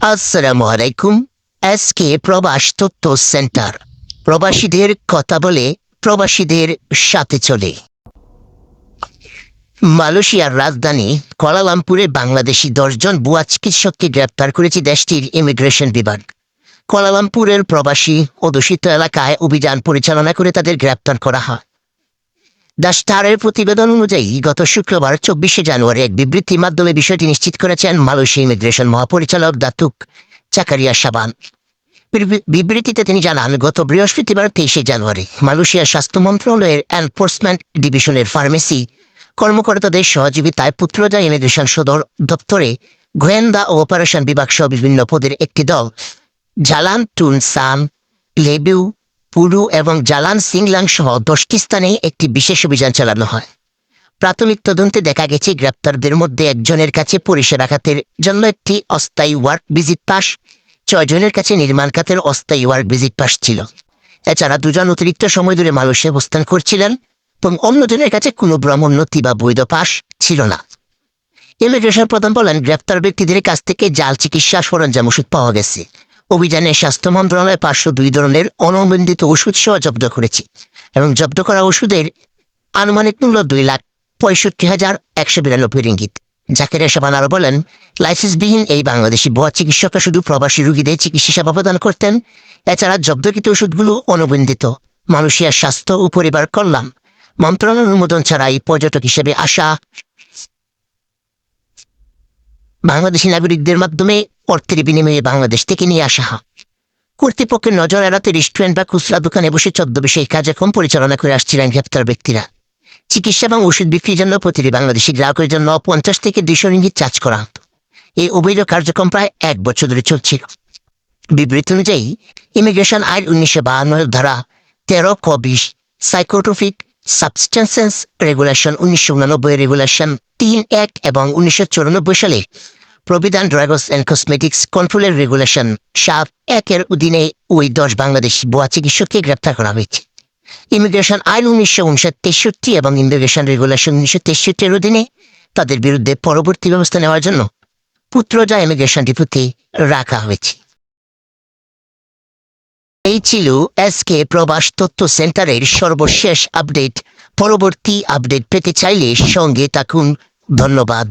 আসসালামু আলাইকুম এসকে প্রবাস তথ্য সেন্টার। প্রবাসীদের কথা বলে প্রবাসীদের সাথে চলে। মালয়েশিয়ার রাজধানী কোয়ালালামপুরে বাংলাদেশি দশজন বুয়া চিকিৎসককে গ্রেপ্তার করেছে দেশটির ইমিগ্রেশন বিভাগ। কোয়ালালামপুরের প্রবাসী অধ্যুষিত এলাকায় অভিযান পরিচালনা করে তাদের গ্রেপ্তার করা হয়। দ্য স্টারের প্রতিবেদন অনুযায়ী, গত শুক্রবার, চব্বিশে জানুয়ারি, এক বিবৃতির মাধ্যমে বিষয়টি নিশ্চিত করেছেন মালয়েশিয়া ইমিগ্রেশন মহাপরিচালক দাতুক চাকারিয়া সাবান। বিবৃতিতে তিনি জানান, গত বৃহস্পতিবার, তেইশে জানুয়ারি মালয়েশিয়ার স্বাস্থ্য মন্ত্রণালয়ের এনফোর্সমেন্ট ডিভিশনের ফার্মেসি কর্মকর্তাদের সহযোগিতায় পুত্রজা ইমিগ্রেশন সদর দপ্তরে গোয়েন্দা ও অপারেশন বিভাগ সহ বিভিন্ন পদের একটি দল জালান টুন সান লেবিউ পুরু এবং জালান সিংলাং সহ দশটি স্থানে একটি বিশেষ অভিযান চালানো হয়। প্রাথমিক তদন্তে দেখা গেছে, গ্রেপ্তারদের মধ্যে একজনের কাছে পরিষেবা খাতের জন্য একটি অস্থায়ী ওয়ার্ক ভিজিট পাস, ছয়জনের কাছে নির্মাণ খাতের অস্থায়ী ওয়ার্ক ভিজিট পাস ছিল। এছাড়া দুজন অতিরিক্ত সময় ধরে মালয়েশিয়া অবস্থান করছিলেন এবং অন্যজনের কাছে কোনো ব্রহ্মোন্নতি বা বৈধ পাস ছিল না। ইমিগ্রেশন প্রধান বলেন, গ্রেপ্তার ব্যক্তিদের কাছ থেকে জাল চিকিৎসা সরঞ্জাম ওষুধ পাওয়া গেছে। অভিযানে স্বাস্থ্য মন্ত্রণালয় পাঁচশো দুই ধরনের অনুমোদিত ওষুধ সহ জব্দ করেছে এবং জব্দ করা ওষুধের আনুমানিক মূল্য দুই লাখ পঁয়ষট্টি হাজার একশো বিরানব্বই রিঙ্গিত। জাকির সাবান আরও বলেন, লাইসেন্সবিহীন এই বাংলাদেশি ভুয়া চিকিৎসকরা শুধু প্রবাসী রোগীদের চিকিৎসা সেবা প্রদান করতেন, এছাড়া জব্দকৃত ওষুধগুলো অনুবন্ধিত মানুষের স্বাস্থ্য ও পরিবার কল্যাণ মন্ত্রণালয় অনুমোদন ছাড়াই পর্যটক হিসেবে আসা বাংলাদেশি নাগরিকদের মাধ্যমে অর্থের বিনিময়ে বাংলাদেশ থেকে নিয়ে আসা হয়। কর্তৃপক্ষের নজর এড়াতে রেস্টুরেন্ট বা খুচরা দোকানে বসে ছদ্মবেশে এই কার্যক্রম পরিচালনা করে আসছিলেন গ্রেপ্তার ব্যক্তিরা। চিকিৎসা এবং ওষুধ বিক্রির জন্য প্রতিটি বাংলাদেশি গ্রাহকের জন্য পঞ্চাশ থেকে দুইশো রিঙ্গিত চার্জ করা হতো। এই অবৈধ কার্যক্রম প্রায় এক বছর ধরে চলছিল। বিবৃতি অনুযায়ী, ইমিগ্রেশন আইন উনিশশো বাহান্ন ধারা তেরো ক বিশ, সাইকোট্রফিক সাবস্টেন্সেস রেগুলেশন উনিশশো উনানব্বই রেগুলেশন তিন এক এবং উনিশশো চুরানব্বই সালে প্রবিধান ড্রাগস অ্যান্ড কসমেটিক্স কন্ট্রোলের রেগুলেশন সাত একের অধীনে ওই দশ বাংলাদেশি বোয়া চিকিৎসককে গ্রেপ্তার করা হয়েছে। ইমিগ্রেশন আইন উনিশশো উনষাট তেষট্টি এবং ইমিগ্রেশন রেগুলেশন উনিশশো তেষট্টির অধীনে তাদের বিরুদ্ধে পরবর্তী ব্যবস্থা নেওয়ার জন্য পুত্রজা ইমিগ্রেশন ডিপুতে রাখা হয়েছে। এই ছিল এসকে প্রবাস তথ্য সেন্টারের সর্বশেষ আপডেট। পরবর্তী আপডেট পেতে চাইলে সঙ্গে থাকুন। ধন্যবাদ।